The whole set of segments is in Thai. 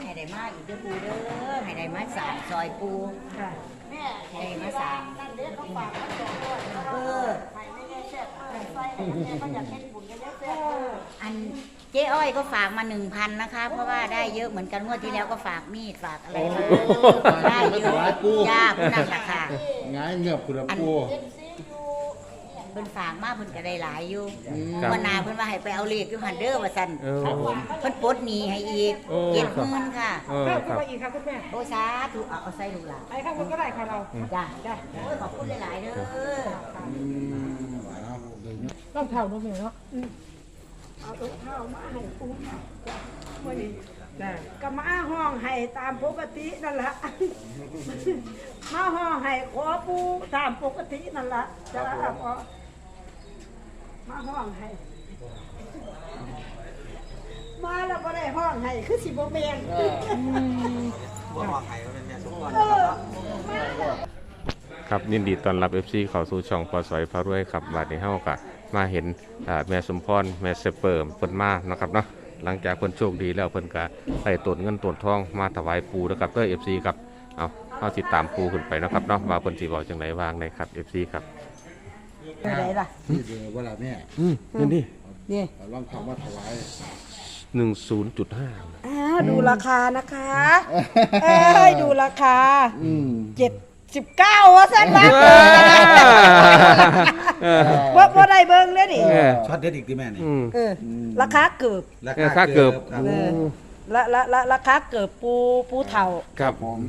ยให้ได้มาอีกเด้อปูเด้อให้ได้มาสามซอยปูค่ะ ให้ได้มาสามนั่นเด็กเขาฝากมาสองร้อยเออใครไม่ได้แซ่บเออไฟให้แม่ก็อยากเฮ็ดบุญกันเยอะแซ่บเอออันเจ๊อ้อยก็ฝากมาหนึ่งพันนะคะ เพราะว่าได้เยอะเหมือนกันงวดที่แล้วก็ฝากมีดฝากอะไรมาได้เยอะจ้าคุณนั่นแหละค่ะง่ายเงียบคุณละปูเอ็มซีอยู่ เพิ่นฝากมาเพิ่นก็ได้หลายอยู่ครับ วันนาเพิ่นว่าให้ไปเอาเลขอยู่หันเด้อว่าซั่นเออเพิ่นปลดหนี้ให้อีกโอ้ เจ็ดหมื่นค่ะเออข้าวคขึ้นรับมาอีกครับคุณแม่โอ้สาธุเอาเอาใส่ลูกหลานไอ้ข้าวคุณก็ได้ค่ะเราจ้าจ้าโอ้ยขอบคุณหลายๆเด้ออืมเอาเดี๋ยวนี้ต้องเท่าด้วยเนาะเอาตุ๊กข้าวมาให้ปูได้ก็มาห้องให้ตามปกตินั่นแหละมาห้องให้ขอปูตามปกตินั่นแหละจะพอ มาห้องให้ มาแล้วก็ได้ห้องให้คือสิบ่แม่นครับยินดีต้อนรับ FC เข้าสู่ช่องปอสอยพารวยครับบัดนี้เฮาก็มาเห็นอ่าแม่สมพรแม่เสเปิมเพิ่นมานะครับเนาะหลังจากเพิ่นโชคดีแล้วเพิ่นก็ได้ตนเงินตนทองมาถวายปู่นะครับเด้อ FC ครับเอาเฮาติดตามปู่ขึ้นไปนะครับเนาะว่าเพิ่นสิเว้าจังไดวางในครับ FC ครับ ไหนล่ะนี่เดี๋ยวเวลาแม่อืมนั่นดินี่เอาลองคำว่าถวาย10.5อ่าดูราคานะคะเอ้ยดูราคาอืมเจ็ดสิบเก้าว่าสั้นนะว่าว่าได้เบิ้งเลยดิเออช็อตเด็ดอีกที่แม่นี่อืมเออราคาเกือบราเออค่าเกือบครับเออละละละราคาเกือบปูปูเท่าครับผม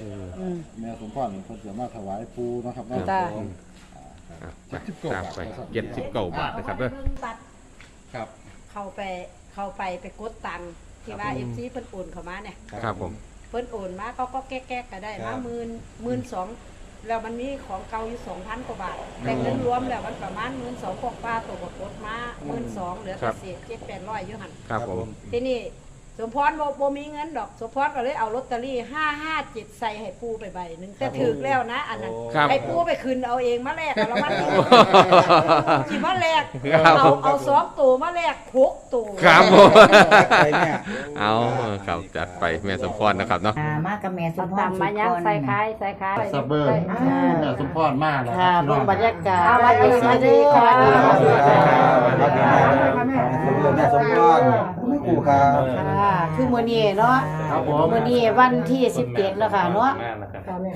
อืมแม่สมพรเพิ่นจะมาถวายปูนะครับเนาะจ้าผม อะไปตามไป79บาทนะครับเด้อตัดครับ เข้าไปเข้าไปไปกดตังค์ที่ว่าเอฟซีเพิ่นโอนเข้ามาเนี่ย ครับผม เพิ่นโอนมาเขาก็แก้ๆก็ได้มาหมื่นหมื่นสองแล้วมันมีของเก่าอยู่สองพันกว่าบาท แต่เงินรวมแล้วมันประมาณหมื่นสองกว่าตัวกดมาหมื่นสองเหลือแต่เศษเจ็ดแปดร้อยอยู่หัน ครับผม ทีนี่ สมพรบ่บ่มีเงินดอกสมพรก็เลยเอาลอตเตอรี่ห้าห้าเจ็ดใส่ให้ปูไปใบหนึ่งแต่ถือแล้วนะ อันนั้นครับ ให้ปูไปคืนเอาเองมาแลกเอาละมันสิมาแลกครับเอาเอาสองตัวมาแลกหกตัว ครับผมไปเนี่ย เอาครับจัดไปแม่สมพรนะครับเนาะ อ่ามากับแม่สมพรตำมายังใส่คายใส่คายซับเบอร์แม่สมพรมาแล้วค่ะเบิ่งบรรยากาศสวัสดีสวัสดีค่ะแม่สมพร ปู่ครับ ค่ะคือมื้อนี้เนาะครับผม มื้อนี้วันที่17แล้วค่ะเนาะ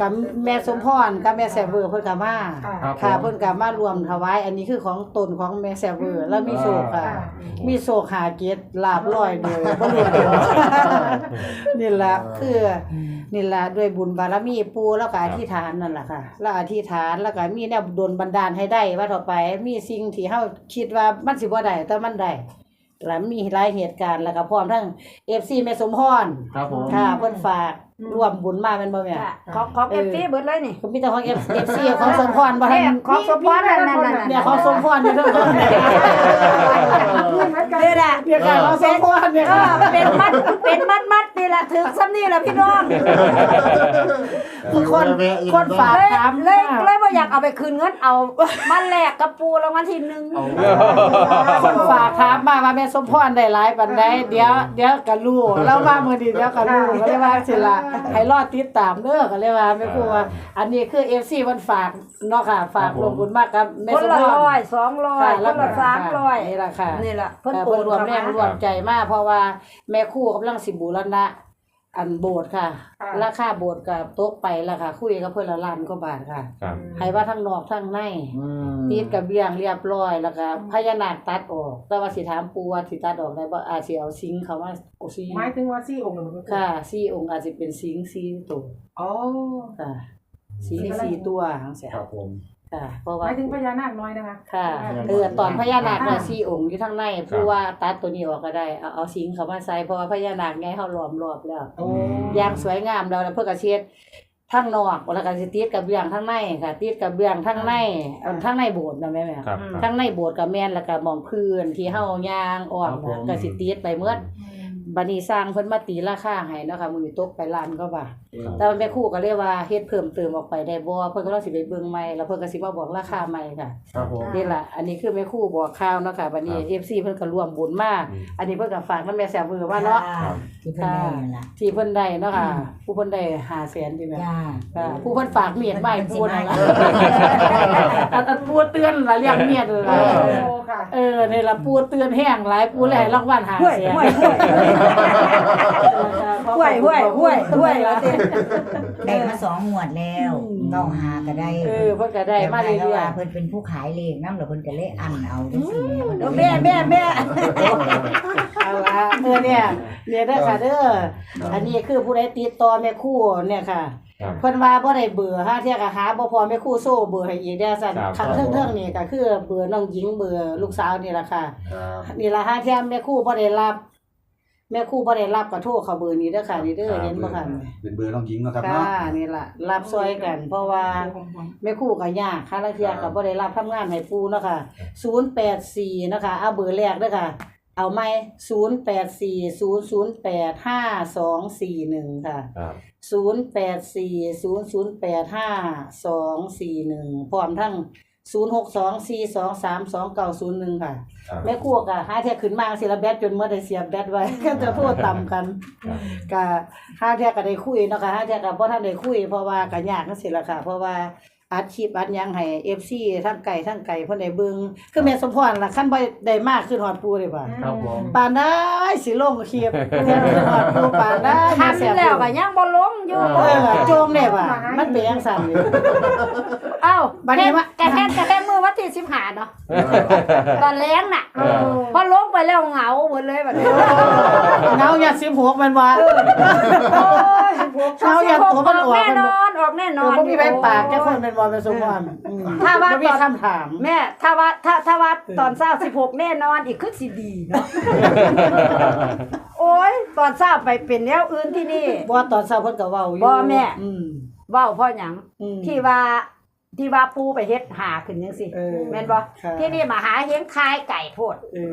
กับแม่สมพรกับแม่แซวเวอร์เพิ่นก็มาครับผมค่ะเพิ่นก็มารวมถวาย อันนี้คือของตนของแม่แซวเวอร์แล้วมีโศกค่ะ มีโศกหาเกียรติลาบร้อยเดียวบ่รู้เดียวนี่ล่ะคือนี่ล่ะด้วยบุญบารมีปู่แล้วก็อธิษฐานนั่นล่ะค่ะ แล้วอธิษฐานแล้วก็มีแนวดลบันดาลให้ได้ว่าต่อไปมีสิ่งที่เฮาคิดว่ามันสิบ่ได้แต่มันได้ แล้วมีหลายเหตุการณ์แล้วก็พร้อมทั้ง FC แม่สมพรครับผม ค่ะเพิ่นฝากร่วมบุญมาแม่นบ่แม่ของของเอฟซีเบิดเลยนี่ก็มีแต่ของ F FC ของสมพรบ่ทันของสมพรนั่นนั่นนั่นเนี่ยของสมพรอยู่เทั้งนั้นนี่แหละเนี่ยค่ะของสมพรเนี่ยเอค่ะ อเป็นมัดเป็นมัดมัดนี่แห ละถือซ้ำนี่แหละพี่น้องคนคนฝากเลยถามเลยเลยว่าอยากเอาไปคืนเงินเอามาแลกกับปูรางวัลที่หนึ่งคนฝากถามมาว่าแม่สมพรได้หลายปานใดเดี๋ยวเดี๋ยวก็รู้แล้วว่ามื้อนี้เดี๋ยวก็รู้ก็เลยว่าสิล่ะให้รอติดตามเด้อก็เลยว่าแม่ครูว่าอันนี้คือ FC เพิ่นฝากเนาะค่ะฝากร่วมบุญมากกับแม่คนสมละพรร้อยสองร้อยค่ะคนละสามร้อยนี่ล่ะค่ะนี่แหละเพิ่เพิ่นนโอโอนนรวมแรงเข้ารวมใจมากเพราะว่าแม่ครู่กำลังสิบูรณะ อันโบสถ์ค่ะ ราคาโบสถ์กับตกไปแล้วค่ะ คุยกับเพิ่นละล้านกว่าบาทค่ะครับให้ว่าทั้งนอกทั้งในอืมติดกับเบี้ยงเรียบร้อยแล้วก็พญานาคตัดออก แต่ว่าสิถามปู่ว่าสิตัดออกได้บ่อาจสิเอาสิงเขามาโอ้สิหมายถึงว่าซี่องค์หนึ่งค่ะสี่องค์อาจสิเป็นสิงสี่ตัวอ๋อ ค่ะสิงสี่ตัวจังซี่ครับผม ค่ะ เพราะหว่า มายถึงพญานาคน้อยนะคะค่ะเออตอนพญานาคน่ะสี่องค์อยู่ทางในผู้ว่าตัดตัวนี้ออกก็ได้เอาเอาสิงเขามาใส่เพราะว่าพญานาคไงเฮาล้อมรอบแล้ว โอ้อย่างสวยงามแล้วแล้วเพื่อกระเช็ดทั้งนอกแล้วก็สิติดกับเบื้องทั้งในค่ะ ติดกับเบื้องทั้งในเอาทั้งในโบสถ์นะแม่แม่ครับ ทั้งในโบสถ์กับแม่นแล้วก็หมองพื้นที่เฮาย่างอ้อมครับผมน่ะก็สิติดไปเมื่อ บัดนี้สร้างเพิ่นมาตีราคาให้เนาะค่ะมื้อนี้ตกไปล้านก็บาทแต่ว่าแม่ครูก็เรียกว่าเฮ็ดเพิ่มเติมออกไปได้บ่เพิ่นก็ต้องสิไปเบิ่งใหม่แล้วเพิ่นก็สิมาบอกราคาใหม่ค่ะครับผม นี่ล่ะอันนี้คือแม่ครู่บอกข่าวเนาะค่ะบัดนี้ FC เพิ่นก็ร่วมบุญมาอันนี้เพิ่นก็ฝากนำแม่แซ่บมือว่าเนาะที่เพิ่นได้นั่นล่ะ ที่เพิ่นได้เนาะค่ะผู้เพิ่นได้500,000ที่แม่จ้าค่ะผู้เพิ่นฝากเมียดมาให้ปูนั่นล่ะอันอันปูเตือนล่ะเรียกเมียดล่ะ โอ้ค่ะ เออนี่ล่ะปูเตือนแห้งหลายปูเลยให้รางวัล500,000ห้วยห้วยห้วยห้วยห้วยห้วยห้วยแล้วเต้ได้มาสองงวดแล้วเก้าหาก็ได้เออเพิ่นก็ได้มาเรื่แล้วอยว่าเพิ่นเป็นผู้ขายเลขนำแล้วเพิ่นก็เลยอันเอาจังซี่เพิ่นแม่แม่แม่ๆเอาล่ะเออเนี่ยเนี่ยเด้อค่ะเด้ออันนี้คือผู้ใดติดต่อแม่ครู่เนี่ยค่ะครับเพิ่นว่าบ่ได้เบื่อฮะเที่ยก็หาบ่พอแม่ครู่โซ่เบื่อให้อีกเด้อซั่นครับครั้งเทิงๆนี่ก็คือเบื่อน้องหญิงเบื่อลูกสาวนี่ล่ะค่ะครับนี่ล่ะฮะเที่ยแม่ครู่บ่ได้รับ แม่ครู่บ่ได้รับก็โทรเข้าเบอร์นี้เด้อค่ะนี่เด้อเห็นบ่ค่ะเป็นเบอร์น้องหญิงเนาะครับค่ะเนาะนี่ล่ะรับซอยกัน เพราะว่า แม่ครู่ก็ยากค่ะลางเที่ยก็บ่ได้รับทำงานให้ปู่เนาะค่ะ084นะคะเอาเบอร์แรกเด้อค่ะ เอาไหม0840085241ค่ะ ครับศูนย์แปดสี่ศูนย์ศูนย์แปดห้าสองสี่หนึ่งพร้อมทั้ง ศูนย์หกสองสี่สองสามสองเก้าศูนย์หนึ่งค่ะ ครับ แม่ครัวกะห้าเทียขึ้นมาสิละแบตจนเมื่อได้เสียบแบตไว้ ก็จะโทษต่ำกันกะห้าเทียก็ได้คุยเนาะค่ะห้าเทียก็บ่ทันได้คุยเพราะว่ากะยากจังซี่ล่ะค่ะ เพราะว่า อัดคลิปอัดหยังให้ FC ทั้งไก่ทั้งไก่เพิ่นได้เบิ่งคือแม่สมพรล่ะคันบ่ได้มากขึ้นฮอดปูเลยบ่าครับผม ปานได้สิลงคลิปเพิ่นขึ้นฮอดปูปานได้มาแซ่บทำแล้วก็ยังบ่ลงอยู่เออโจมได้ป่ะมันเป็นจังซั่นนี่เอ้าบัดนี้ว่าแกแทนแกแทนมือวันที่15เนาะตอนแรงน่ะเออพอลงไปแล้วเหงาหมดเลยบัดนี้เงาอย่า16มันว่าโอ้ยเงาอย่าตัวมันออกแน่มันนบ่อนออกแน่นเอออนบ่มีใบปากแค่คนเป็นบ่เป็นสมพรอืมถ้าว่าบ่มีคำถามแม่ถ้าว่าถ้าถ้าว่าตอนเช้า16แน่นอนอีกคือสิดีเนาะ โอ้ยตอนเช้าไปเป็นแนวอื่นที่นี่บ่ตอนเช้าเพิ่นก็เว้าอยู่บ่แม่ อืม เว้าเพราะหยังอืมที่ว่าที่ว่าปูไปเฮ็ดหาขึ้นจังซี่เออแม่นบ่ค่ะ ที่นี่มาหาเฮ็ดคายไก่โพดเออ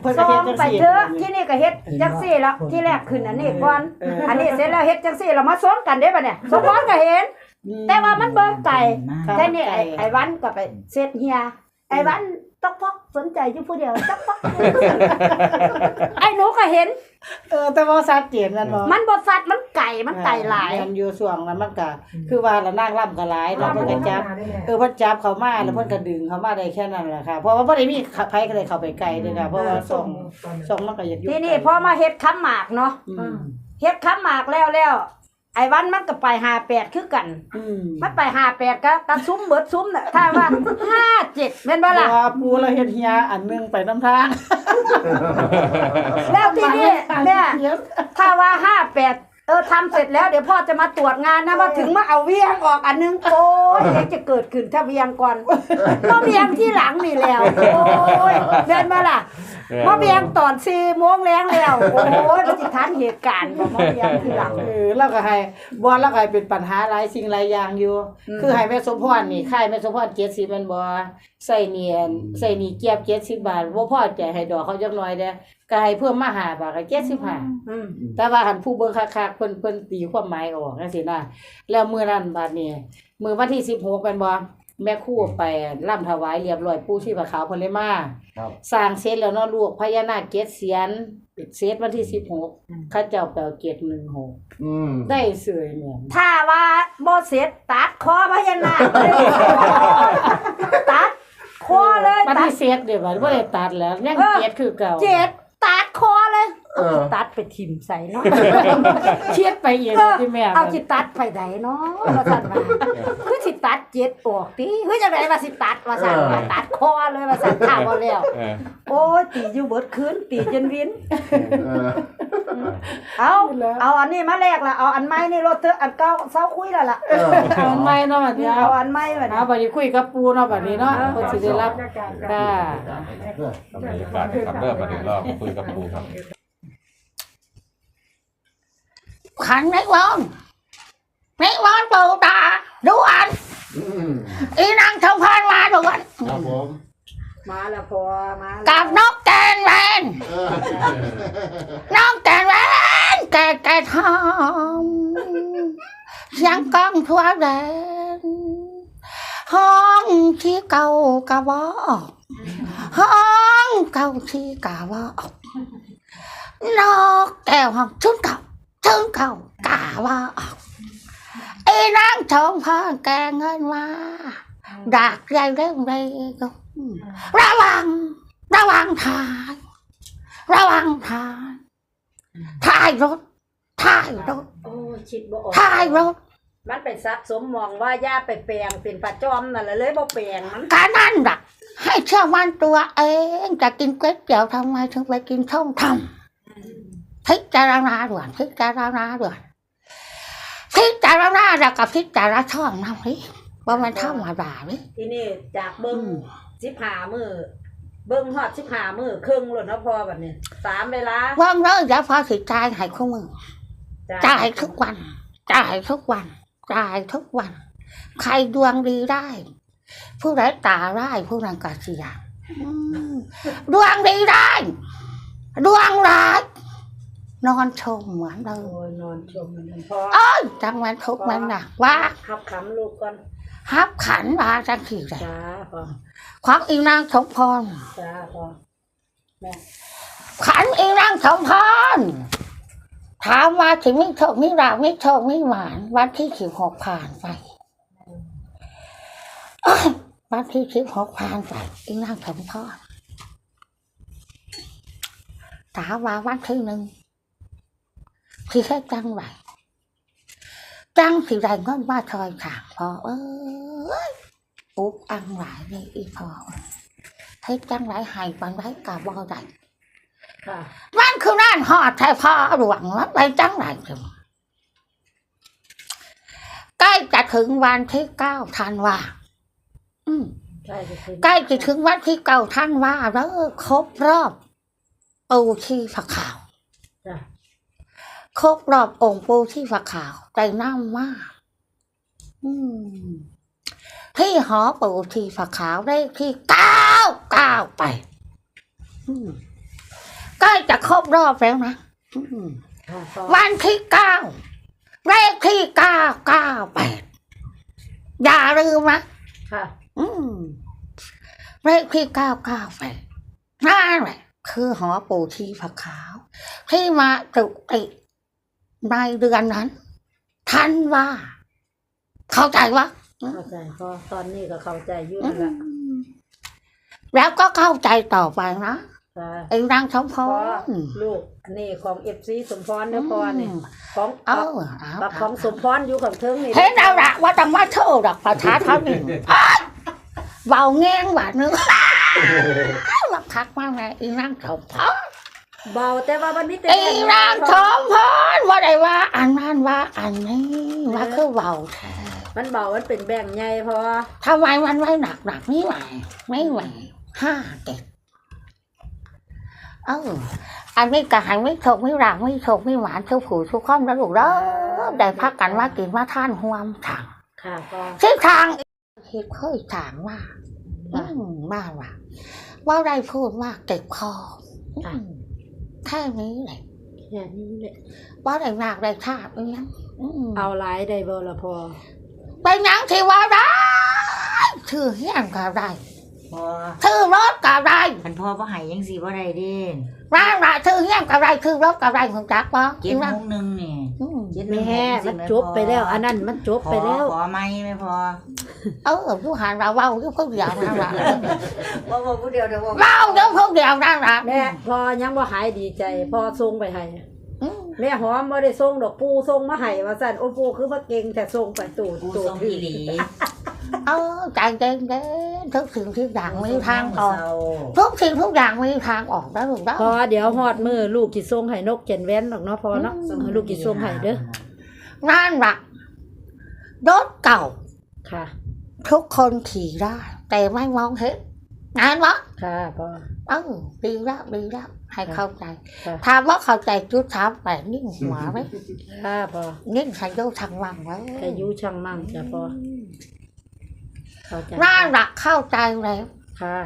เพิ่นซ้อเฮ็ดมจังไปซี่ เถอะที่นี่ก็เฮ็ดจังซี่แล้วที่แรกขึ้นอันนี้ก่อนเอออันนี้เสร็จแล้วเฮ็ดจังซี่แล้วมาซ้อมกันได้ป่ะเนี่ยสมพรก็เห็น แต่ว่ามันเบิ่งไก่ครับแต่นี่ไอ้ไอ้วันก็ไปเสร็จเฮียไอ้วันตอกพอกสนใจอยู่ผู้เดียวจักพอกไอ้หนูก็เห็น เออแต่ว่าชัดเจนกันบ่มันบ่สัตว์มันไก่มันไก่หลายแม่นอยู่ช่วงนั้นมันก็คือว่าละนางร่ำก็หลายแล้วเพิ่นก็จับเออเพิ่นจับเขามาแล้วเพิ่นก็ดึงเขามาได้แค่นั้นแหละค่ะเพราะว่าบ่ได้มีไผก็เลยเข้าไปไกลเด้อค่ะเพราะว่าส่งส่งมันก็อยากอยู่ที่นี่พอมาเฮ็ดคำหมากเนาะอืมเฮ็ดคำหมากแล้วแล้ว ไอ้วันมันก็ไป58คือกันอืมมันไป58ก็กระซุ้มเบิดซุ้มน่ะถ้าว่า57แม่นบ่ล่ะว่าปูเราเฮ็ดเฮียอันหนึงไปนำทาง แล้วที่นี่แม่ถ้าว่าห้าแปด เออทำเสร็จแล้วเดี๋ยวพ่อจะมาตรวจงานนะว่าถึงมาเอาเวียงออกอันนึงโอ้ยเดี๋ยวจะเกิดขึ้นถ้าเวียงก่อนก็เวียงที่หลังนี่แล้วโอ้ยเดินมาล่ะมาเวียงตอนสี่โมงแรงแล้วโอ้ยมันจะทันเหตุการณ์ของมาเวียงที่หลังเออแล้วก็ให้บ่แล้วก็ให้เป็นปัญหาหลายสิ่งหลายอย่างอยู่อืมคือให้แม่สมพรนี่ค่ายแม่สมพร70แม่นบ่ใส่เนียนใส่หนี่เกียบ70บาทบ่พอใจให้ดอกเขาจักหน่อยเด้อก็ให้เพิ่มมา5บาทก็75อืมแต่ว่าหันผู้เบิ่งคักๆเพิ่นเพิ่นตีความหมายออกจังซี่นะแล้วมื้อนั้นบัดนี้มื้อวันที่16แม่นบ่แม่ครู่ไปร่ำถวายเรียบร้อยปู่ชีพขาวเพิ่นเลยมาครับ สร้างเสร็จแล้วเนาะลูกพญานาคเกศเสียนเสร็จวันที่16เขาเจ้าแปลเกศ16อืมได้เสยแม่นถ้าว่าบ่เสร็จตัดคอพญานาคเลยตัดคอเลยวันตัด ที่เสร็จเดี๋ยวบัดบ่ได้ตัดแล้วยังเออเกศคือเก่าเจ็ด ตัดคอเลยเออ ตัดไปทิ่มใส่เนาะ เชียดไปเองที่แม่เอาสิตัดไปไหนเนาะว่าสั่นว่าคือสิตัดเจ็ดออกติคือจังไดว่าสิตัดว่าสั่นว่าตัดคอเลยว่าสั่นถามบ่แล้ว เออโอ้ยตีอยู่เบิดคืนตีจนวิน เออ เอาเอาอันนี้มาแลกละเอาอันใหม่นี่รถเถอะอันเก่าเซาคุยแล้วล่ะเออเอาไม่เนาะบัดนี้เอาเอาอันใหม่บัดเอานี้บัดนี้คุยกับปู่เนาะบัดนี้เนาะเพิ่นสิได้รับค่ะบรรยากาศครับเริ่มมาถึงรอบคุยกับครูครับขันไม่วอนไม่วอนปู่ตาดูอันอืมอีนางทองพานมาด่วนครับผมมาแล้วพอมาแล้วกับนกแกนแวนเออน้องแกนแวน ทั่วแดน ห้องที่เก่ากะบอห้องเก่าที่กะบอกนกแก้วห้องชุนเก่าชุนเก่ากะบอไอ้นางทองพ่อแกเงินมาดักใจเร่งเร่งระวัง ระวังทางระวังทางท้ายรถท้ายรถโอ้คิดบ่ออกท้ายรถ มันไปซับสมมองว่าย่าไปแปลงเป็นปลาจอมนั่นแหละเลยบ่แปลงมัน การนั่นดักให้เชื่อมันตัวเองจะกินก๋วยเตี๋ยวทำไมถึงไปกินส้มทำพิจารณาด่วนพิจารณาด่วนพิจารณาแล้วกับพิจารณาช่องนะพี่ว่ามันธรรมดาพี่ที่นี่จากเบิ้งอืมสิบหามือเบิ้งฮอดสิบหามือครึ่งหล่นนะพอแบบนี้สามเวลาว่างเลยเดี๋ยวพอสิจ่ายให้ข้อมือจ่ายทุกวันจ่ายทุกวัน จ่ายทุกวัน ใครดวงดีได้ ผู้ใดตาได้ายผู้นั้นก็เสียอืมดวงดีได้ ดวงร้ายนอนชมเหมือนเดิโอ้มยนอนชมมันพอเอ้ยจังมันทุกข์มันหนักว่าขับขำลูกก่อนฮับขันมาจังขี่เลยจ้าพอของอีนางสมพรจ้าพอขันอีนางสมพร ถามว่าถึงไม่โชคไม่ราบไม่โชคไม่หวาน วันที่สิบหกผ่านไปวันที่สิบหกผ่านไปอีนางสมพรถามว่าวันที่หนึ่งที่แค่จังไรจังสิไรเงินมาชอยขางพอเอ้ยปุ๊บอังหลายเลยอีพอให้จังไรใหายปันไรกาบอได้ค่ะ มันคือนั่นหอดแท้พ่อหลวงมันไปจังไรกันใกล้จะถึงวันที่เก้าธันวาอืมใช่จะถึงใกล้จะถึงวันที่เก้าธันวาแล้วครบรอบปูที่ฝักขาวจ้าครบรอบองค์ปูที่ฝักขาวใจน้ำมากอืมที่หอปูที่ฝักขาวได้ที่เก้าเก้าไป อืม ใกล้จะครบรอบแล้วนะอืมค่ะพอวันที่เก้าเลขที่เก้าเก้าแปดอย่าลืมนะค่ะอืมเลขที่เก้าเก้าแปดนั่นแหละคือหอปู่ชีพขาว ที่มาจุติในเดือนนั้นทันว่า เข้าใจวะเข้าใจพอตอนนี้ก็เข้าใจอยู่อืนั่นแหละมแล้วก็เข้าใจต่อไปนะ ค่ะไอ้นางสมพพอรลูกนี่ของเอฟซีสมพรเด้อพอนี่ของเออเอาบักของสมพรอยู่กับเทิงนี่เห็นเอาละว่าต้องมาโชว์ดอกประชาชนนี่อ้ายเบาแง่งบาดนึงว่าคักมากเลยอีนางสมพรเบาแต่ว่าวันนี้แต่อีนางสมพรว่าได้ว่า อันนั้นว่าอันนี้ว่าคือเบาแท้มันเบามันเป็นแบ่งใหญ่พอทำไมมันไม่หนักหนักไม่ไหวไม่ไหวห้าเจ็ด เอออันนี้กระหายไม่ถกไม่รักไม่ถกไม่หวานทุกผู้ทุกข้อมแล้วลูกเด้อได้พักกันว่ากินว่าท่านห่วมถังค่ะพอทิศทางคิดเคยถามว่าอืมว่าว่าว่าได้พูดว่าเก็บคออืมแค่นี้แหละแค่นี้แหละว่าได้มากได้ชาติเป็นยังอืมเอาหลายได้บ่ละพอเป็นยังที่ว่าได้ถือเฮี้ยนก็ได้ พอถือรถก็ได้คันพ่อบ่ให้ยังสิบ่ได้เด้ร่างละถือเฮี้ยนก็ได้ถือรถก็ได้ของจักปะเจ็ดโมงหนึงนี่อืมเจ็ดโมงแม่มันจบไปแล้ว อันนั้นมันจบพอไปแล้วขอไม่ไม่พอเออผู้หารเราเว้าอยู่คนเดียวนั่นละบ่บ่ผู้เดียวเดี๋ยวบ่เว้าอยู่คนเดียวนั่นละแม่พอยังบ่หายดีใจ พอส่งไปให้อืมแม่หอมบ่ได้ส่งดอกปูส่งมาให้ว่าซั่นโอ้ปูคือว่าเก่งแต่ส่งไปตูดกูตูดส่งอีหลี เออใจเย็นเย็นทุกสิ่งทุกอย่างมีทางออกเศร้าทุกสิ่งทุกอย่างมีทางออกแล้วลูกเด้อพอเดี๋ยวฮอดมือลูกสิส่งให้นกเจนแว่นดอกเนาะพอเนาะอืมลูกสิส่งให้เด้อนั่นละรถเก่าค่ะ ทุกคนขี่ได้แต่ไม่มองเห็นงานวะค่ะพอเออดีแล้วดีแล้วให้เข้าใจค่ะถามว่าเข้าใจจุดถามแต่นิ่งหัวไหมค่ะพอนิ่งใส่ดูทางวังไว้อายุช่างมั่งจ้ะพอ เข้าใจนั่นละเข้าใจแล้ว ค่ะ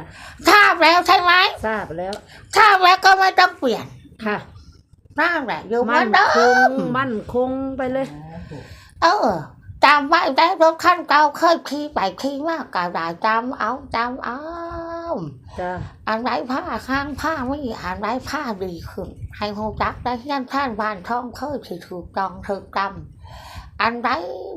ทราบแล้วใช่ไหมทราบแล้ว ทราบแล้วก็ไม่ต้องเปลี่ยนค่ะนั่นแหละอยู่เหมืมั่อนนเดิคงมมั่นคงไปเลย เออจำไว้ได้รถขั้นเก่าเคยขี่ไปขี่มากก็ได้จำเอาจำเอาจ้าอันไรผ้าข้างผ้าไม่อันไรผ้าดีขึ้นให้หูจักได้ยันท่านบ้านท้องเคยที่ถูกจองถูกจำ อันไร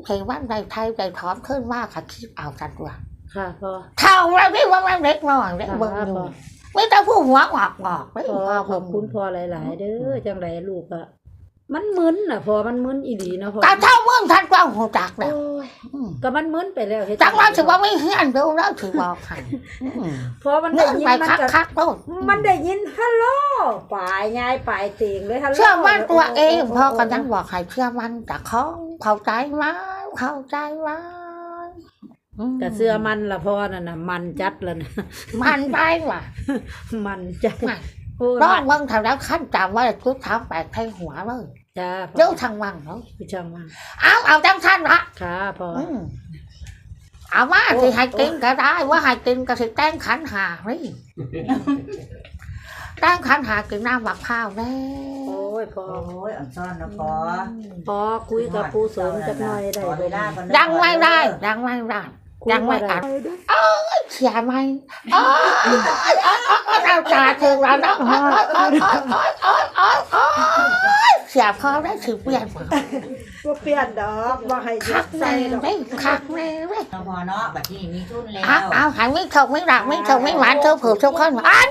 เทวันใดไทยใดถอนขึ้นมากค่ะคิดเอากันว่าค่ะพอเท่าไรพี่ว่ามันเล็กน้อยเล็กค่ะเบิ่งอยู่พอไม่ต้องผู้หัวงอกงอกไม่พอพอขอบคุณพอหลาย ๆ เด้อจังไรลูกอะ มันมึนอะพอมันมึนอีหลีเนาะพอแต่เท่าเมื่อท่านกว้างหูจักแล้วโอ้ยอืมก็มันมึนไปแล้วเฮ็ดจังว่าถือว่าไม่เฮี้ยนดูแล้วถือบอกให้อืมพอมันเนื่ได้องยินไปมันคักก็คักๆโลดมันได้ยินฮัลโหลฝ่ายยายฝ่ายเตียงเลยฮัลโหลเชื่อมั่นตัวเองพ่อก็ยังบอกให้เชื่อมั่นแต่ของเข้าใจไหมเข้าใจไหมอืมกะเสื้อมันละพอนั่นน่ะมันจัดแล้วนะมันไปว่ะมันจัดมา โอ้ยร้อมังนเบิ่งทำแล้วขั้นจำว่าชุดเท้าแปดไทยหัวเลยจ้าเดี๋ยวทางวังเนาะพี่ช่างมันเอาเอาจังท่านละค่ะพออืมเอามาสิให้กินก็ได้ว่าให้กินก็สิแต่งขันหานี่แต่งขันหากินน้ำบักข้าวแน่โอ้ยพอโอ้ยอ่อนซ่อนนะพอพอคุยกับปูเสริมจักหน่อยได้ขอบ่เวลาก่อนยังไม่ได้ยังไม่ได้คุ ยยังไม่บ่อัดด้เสียไหมโอ้ยเอาจ่าถึงแล้วนะโอ้ยโอ้ยโอ้ยโอ้ยโอ้ยโอ้ยโอ้ยเสียพอได้ถือเปลี่ยนบ่เปลี่ยนดอกบ่ให้ยึคัดกใส่แน่ดอกไม่คักแน่เว้ยพอเนาะบัดนี้มีทุนแล้วเอาเอาหายไม่ถกไม่หลักไม่ถกไม่หวานเธอเผื่อทุกคนอัน